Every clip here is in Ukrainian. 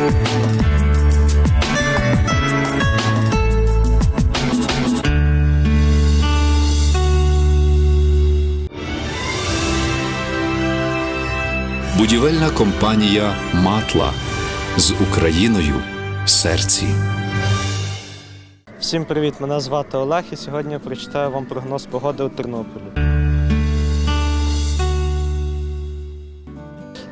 Будівельна компанія Матла з Україною в серці. Всім привіт! Мене звати Олег і сьогодні я прочитаю вам прогноз погоди у Тернополі.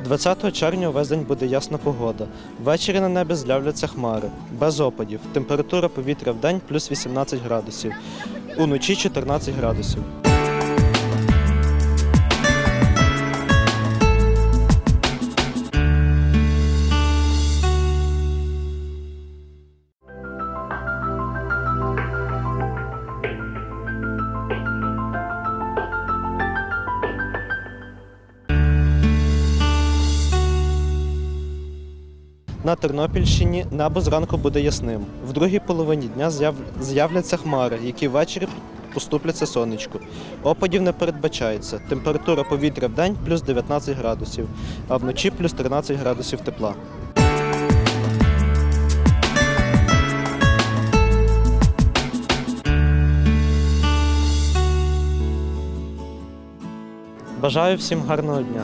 20 червня увесь день буде ясна погода. Ввечері на небі з'являться хмари, без опадів. Температура повітря в день плюс 18 градусів, уночі 14 градусів. На Тернопільщині небо зранку буде ясним. В другій половині дня з'яв- з'являться хмари, які ввечері поступляться сонечку. Опадів не передбачається. Температура повітря в день плюс 19 градусів, а вночі плюс 13 градусів тепла. Бажаю всім гарного дня.